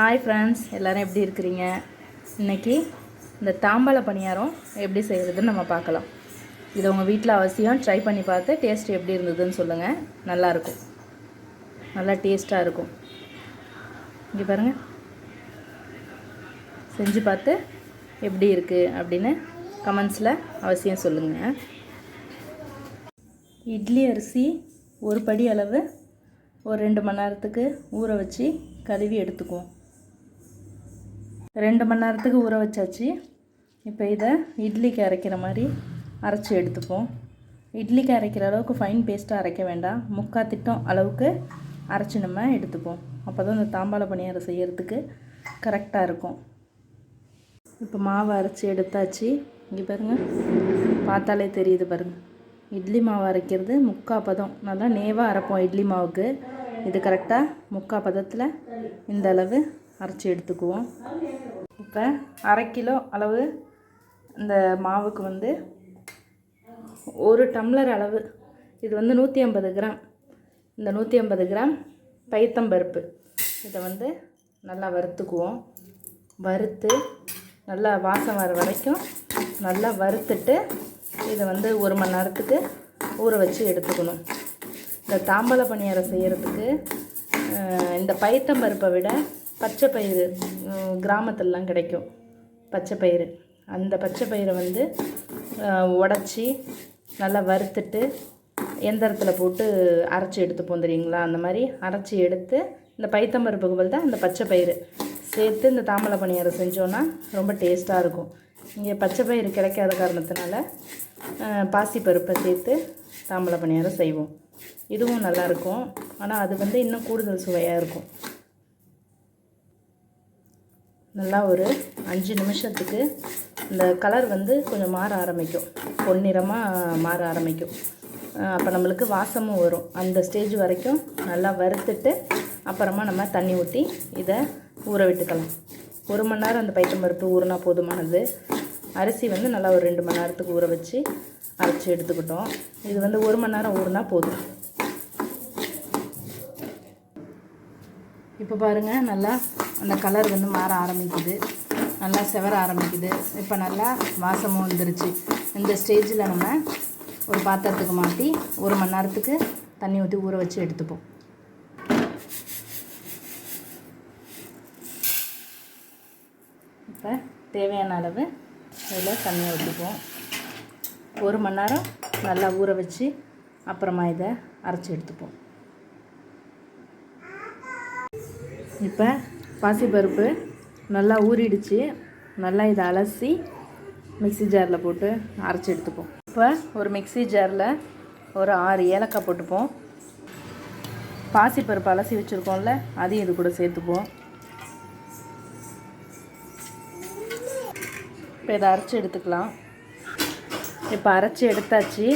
Hi friends எல்லோரும் எப்படி இருக்கிறீங்க? இன்றைக்கி இந்த தாம்பாள பணியாரம் எப்படி செய்கிறதுன்னு நம்ம பார்க்கலாம். இது உங்கள் வீட்டில் அவசியம் ட்ரை பண்ணி பார்த்து டேஸ்ட் எப்படி இருந்ததுன்னு சொல்லுங்கள் நல்லாயிருக்கும் நல்லா டேஸ்ட்டாக இருக்கும். இங்கே பாருங்கள் செஞ்சு பார்த்து எப்படி இருக்குது அப்படின்னு கமெண்ட்ஸில் அவசியம் சொல்லுங்கள் இட்லி அரிசி ஒரு படி அளவு ஒரு ரெண்டு மணி நேரத்துக்கு ஊற வச்சு கழுவி எடுத்துக்குவோம். ரெண்டு மணி நேரத்துக்கு ஊற வச்சாச்சு. இப்போ இதை இட்லிக்கு அரைக்கிற மாதிரி அரைச்சி எடுத்துப்போம். இட்லிக்கு அரைக்கிற அளவுக்கு ஃபைன் பேஸ்ட்டாக அரைக்க வேண்டாம். முக்கா திட்டம் அளவுக்கு அரைச்சி நம்ம எடுத்துப்போம். அப்போ தான் இந்த தாம்பாள பணியாரம் செய்கிறதுக்கு கரெக்டாக இருக்கும். இப்போ மாவு அரைச்சி எடுத்தாச்சு. இங்கே பாருங்கள் பார்த்தாலே தெரியுது பாருங்கள் இட்லி மாவு அரைக்கிறது முக்கா பதம். நல்லா நேவாக அரைப்போம் இட்லி மாவுக்கு. இது கரெக்டாக முக்கா பதத்தில் இந்த அளவு அரைச்சி எடுத்துக்குவோம். இப்போ அரை கிலோ அளவு இந்த மாவுக்கு வந்து ஒரு டம்ளர் அளவு. இது வந்து நூற்றி ஐம்பது கிராம். இந்த நூற்றி ஐம்பது கிராம் பைத்தம்பருப்பு இதை வந்து நல்லா வறுத்துக்குவோம். வறுத்து நல்லா வாசம் வர வரைக்கும் நல்லா வறுத்துட்டு இதை வந்து ஒரு மணி நேரத்துக்கு ஊற வச்சு எடுத்துக்கணும். இந்த தாம்பழ பணியாரம் செய்கிறதுக்கு இந்த பைத்தம்பருப்பை விட பச்சை பயிறு கிராமத்துலலாம் கிடைக்கும். பச்சை பயிறு அந்த பச்சை பயிரை வந்து உடச்சி நல்லா வறுத்துட்டு எந்திரத்தில் போட்டு அரைச்சி எடுத்துப்போம் தெரியுங்களா? அந்த மாதிரி அரைச்சி எடுத்து இந்த பைத்தம்பருப்புக்கு பதில் தான் இந்த பச்சை பயிறு சேர்த்து இந்த தாமலை பணியாரம் செஞ்சோன்னா ரொம்ப டேஸ்ட்டாக இருக்கும். இங்கே பச்சை பயிறு கிடைக்காத காரணத்தினால பாசி பாசிப்பருப்பை சேர்த்து தாமலை பணியாரம் செய்வோம். இதுவும் நல்லாயிருக்கும் ஆனால் அது வந்து இன்னும் கூடுதல் சுவையாக இருக்கும். நல்லா ஒரு அஞ்சு நிமிஷத்துக்கு இந்த கலர் வந்து கொஞ்சம் மாற ஆரம்பிக்கும். பொன்னிறமாக மாற ஆரம்பிக்கும். அப்போ நம்மளுக்கு வாசமும் வரும். அந்த ஸ்டேஜ் வரைக்கும் நல்லா வறுத்துட்டு அப்புறமா நம்ம தண்ணி ஊற்றி இதை ஊற விட்டுக்கலாம். ஒரு மணி நேரம் அந்த பைத்தம்பருப்பு ஊறினா போதுமானது. அரிசி வந்து நல்லா ஒரு ரெண்டு மணி நேரத்துக்கு ஊற வச்சு அரைச்சி எடுத்துக்கிட்டோம். இது வந்து ஒரு மணி நேரம் ஊறினா போதும். இப்போ பாருங்கள் நல்லா அந்த கலர் வந்து மாற ஆரம்பிக்குது. நல்லா செவர ஆரம்பிக்குது. இப்போ நல்லா வாசமும் வந்துருச்சு. இந்த ஸ்டேஜில் நம்ம ஒரு பாத்திரத்துக்கு மாற்றி ஒரு மணி நேரத்துக்கு தண்ணி ஊற்றி ஊற வச்சு எடுத்துப்போம். இப்போ தேவையான அளவு இதில் தண்ணி ஊற்றிப்போம் ஒரு மணி நேரம் நல்லா ஊற வச்சு அப்புறமா இதை அரைச்சி எடுத்துப்போம். இப்போ பாசிப்பருப்பு நல்லா ஊறிடுச்சு. நல்லா இதை அலசி மிக்ஸி ஜாரில் போட்டு அரைச்சி எடுத்துப்போம். இப்போ ஒரு மிக்ஸி ஜாரில் ஒரு ஆறு ஏலக்காய் போட்டுப்போம். பாசிப்பருப்பு அலசி வச்சுருக்கோம்ல அதையும் இது கூட சேர்த்துப்போம். இப்போ இதை அரைச்சி எடுத்துக்கலாம். இப்போ அரைச்சி எடுத்தாச்சு.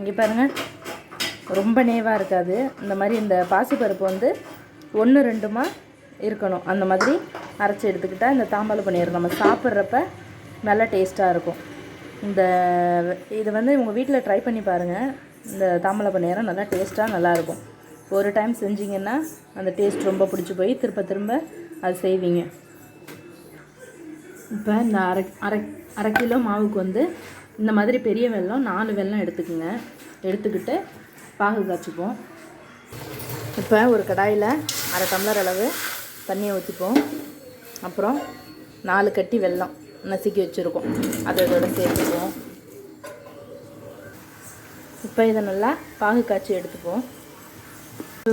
இங்கே பாருங்கள் ரொம்ப நேவாக இருக்காது. இந்த மாதிரி இந்த பாசிப்பருப்பு வந்து ஒன்று ரெண்டுமா இருக்கணும். அந்த மாதிரி அரைச்சி எடுத்துக்கிட்டால் இந்த தாம்பாள பன்னீர் நம்ம சாப்பிட்றப்ப நல்லா டேஸ்ட்டாக இருக்கும். இந்த இது வந்து உங்கள் வீட்டில் ட்ரை பண்ணி பாருங்கள் இந்த தாம்பல பணியாரம் நல்லா டேஸ்ட்டாக நல்லாயிருக்கும் ஒரு டைம் செஞ்சீங்கன்னா அந்த டேஸ்ட் ரொம்ப பிடிச்சி போய் திரும்ப திரும்ப அது செய்வீங்க. இப்போ இந்த அரை அரை அரை கிலோ மாவுக்கு வந்து இந்த மாதிரி பெரிய வெல்லம் நாலு வெல்லம் எடுத்துக்கோங்க. எடுத்துக்கிட்டு பாகு காய்ச்சிப்போம். இப்போ ஒரு கடாயில் அரை டம்ளர் அளவு தண்ணியை ஊற்றிப்போம் அப்புறம் நாலு கட்டி வெல்லம் நசுக்கி வச்சுருக்கோம். அதை இதோட சேர்த்துப்போம் இப்போ இதை நல்லா பாகு காய்ச்சி எடுத்துப்போம்.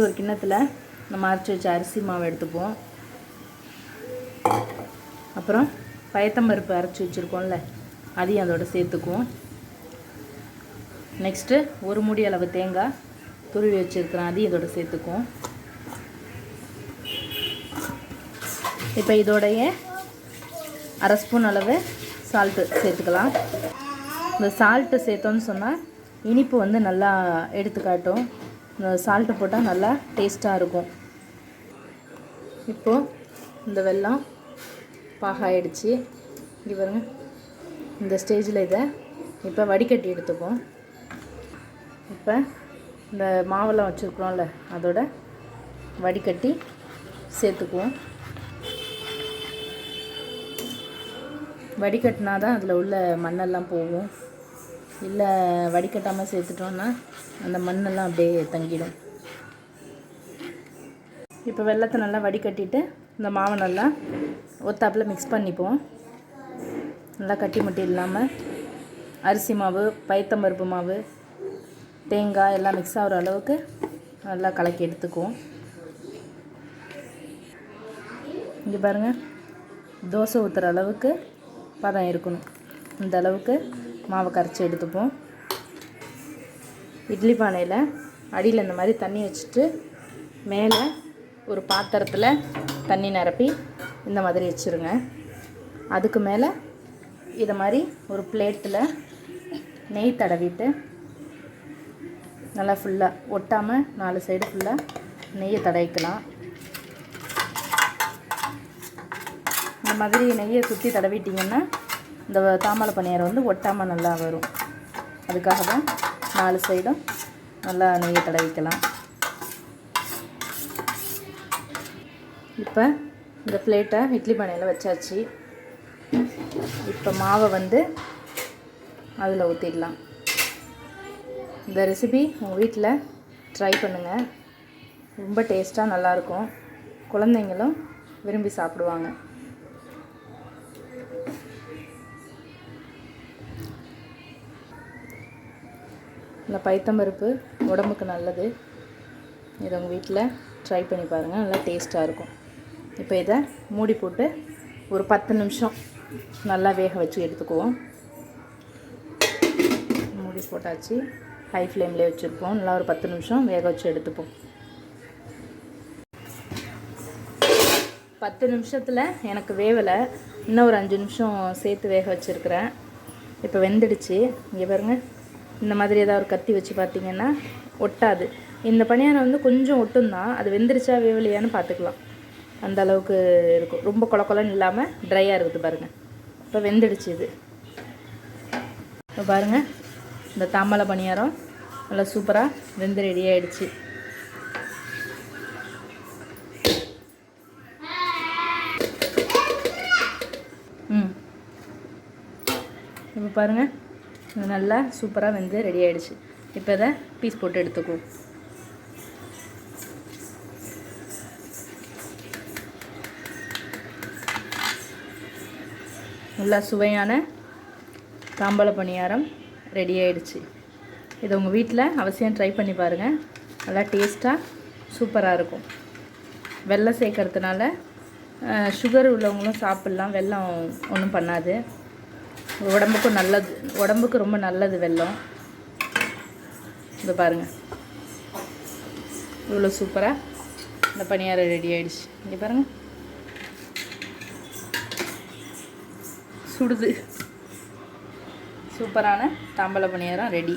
ஒரு கிண்ணத்தில் நம்ம அரைச்சி வச்ச அரிசி மாவு எடுத்துப்போம். அப்புறம் பயத்தம்பருப்பு அரைச்சி வச்சுருக்கோம்ல அதையும் அதோட சேர்த்துக்குவோம். நெக்ஸ்ட்டு ஒரு மூடி அளவு தேங்காய் துருவி வச்சுருக்கிறேன் அதையும் இதோட சேர்த்துக்குவோம். இப்போ இதோடைய அரை ஸ்பூன் அளவு சால்ட்டு சேர்த்துக்கலாம். இந்த சால்ட்டு சேர்த்தோன்னு சொன்னால் இனிப்பு வந்து நல்லா எடுத்துக்காட்டும். இந்த சால்ட்டு போட்டால் நல்லா டேஸ்ட்டாக இருக்கும். இப்போது இந்த வெள்ளம் பாகாயிடுச்சு. இங்கே பாருங்க. இந்த ஸ்டேஜில் இதை இப்போ வடிகட்டி எடுத்துப்போம். இப்போ இந்த மாவெல்லாம் வச்சுருக்குறோம்ல அதோட வடிகட்டி சேர்த்துக்குவோம். வடிகட்டினா தான் அதில் உள்ள மண்ணெல்லாம் போகும். இல்லை வடிகட்டாமல் சேர்த்துட்டோன்னா அந்த மண்ணெல்லாம் அப்படியே தங்கிடும். இப்போ வெள்ளத்தை நல்லா வடிகட்டிட்டு இந்த மாவை நல்லா ஒத்தாப்பில் மிக்ஸ் பண்ணிப்போம். நல்லா கட்டி முட்டி இல்லாமல் அரிசி மாவு பைத்தம்பருப்பு மாவு தேங்காய் எல்லாம் மிக்ஸ் ஆகிற அளவுக்கு நல்லா கலக்கி எடுத்துக்குவோம். இங்கே பாருங்கள் தோசை ஊற்றுற அளவுக்கு பதம் இருக்கணும். இந்த அளவுக்கு மாவை கரைச்சி எடுத்துப்போம். இட்லி பானையில் அடியில் இந்த மாதிரி தண்ணி வச்சுட்டு மேலே ஒரு பாத்திரத்தில் தண்ணி நிரப்பி இந்த மாதிரி வச்சுருங்க. அதுக்கு மேலே இதை மாதிரி ஒரு பிளேட்டில் நெய் தடவிட்டு நல்லா ஃபுல்லாக ஒட்டாமல் நாலு சைடு ஃபுல்லாக நெய்யை தடவிக்கலாம். மாதிரி நெய்யை சுற்றி தடவிட்டிங்கன்னா இந்த தாமரை பணியாரம் வந்து ஒட்டாமல் நல்லா வரும். அதுக்காக தான் நாலு சைடும் நல்லா நெய்யை தடவிக்கலாம். இப்போ இந்த பிளேட்டை இட்லி பானையில் வச்சாச்சு. இப்போ மாவை வந்து அதில் ஊற்றிடலாம் இந்த ரெசிபி உங்கள் வீட்டில் ட்ரை பண்ணுங்கள் ரொம்ப டேஸ்ட்டாக நல்லாயிருக்கும் குழந்தைங்களும் விரும்பி சாப்பிடுவாங்க. இந்த பைத்தம்பருப்பு உடம்புக்கு நல்லது. இதை உங்கள் வீட்டில் ட்ரை பண்ணி பாருங்கள் நல்லா டேஸ்ட்டாக இருக்கும். இப்போ இதை மூடி போட்டு ஒரு பத்து நிமிஷம் நல்லா வேக வச்சு எடுத்துக்குவோம். மூடி போட்டாச்சு. ஹை ஃப்ளேம்லேயே வச்சுருப்போம். நல்லா ஒரு பத்து நிமிஷம் வேக வச்சு எடுத்துப்போம். பத்து நிமிஷத்தில் எனக்கு வேவலை. இன்னும் ஒரு அஞ்சு நிமிஷம் சேர்த்து வேக வச்சுருக்கிறேன். இப்போ வெந்துடுச்சு. இங்கே பாருங்கள் இந்த மாதிரி ஏதாவது ஒரு கத்தி வச்சு பார்த்தீங்கன்னா ஒட்டாது. இந்த பணியாரம் வந்து கொஞ்சம் ஒட்டும் தான் அது வெந்துருச்சா வேவலையான்னு பார்த்துக்கலாம். அந்த அளவுக்கு இருக்கும். ரொம்ப கொல இல்லாமல் ட்ரையாக இருக்குது பாருங்கள் இப்போ வெந்துடுச்சு இது. இப்போ பாருங்கள் இந்த தாமலை பணியாரம் நல்லா சூப்பராக வெந்து ரெடி ஆகிடுச்சு ம். இப்போ பாருங்கள் நல்லா சூப்பராக வெந்து ரெடி ஆகிடுச்சு இப்போ இதை பீஸ் போட்டு எடுத்துக்குவோம். நல்லா சுவையான தாம்பழ பணியாரம் ரெடி ஆகிடுச்சு இதை உங்கள் வீட்டில் அவசியம் ட்ரை பண்ணி பாருங்கள் நல்லா டேஸ்ட்டாக சூப்பராக இருக்கும். வெள்ளம் சேர்க்கறதுனால சுகர் உள்ளவங்களும் சாப்பிட்லாம். வெள்ளம் ஒன்றும் பண்ணாது. உடம்புக்கும் நல்லது. உடம்புக்கு ரொம்ப நல்லது வெள்ளம். இதை பாருங்கள் இவ்வளோ சூப்பராக இந்த பணியாரம் ரெடி ஆகிடுச்சு இங்கே பாருங்கள் சுடுது. சூப்பரான தாம்பழ பணியாரம் ரெடி.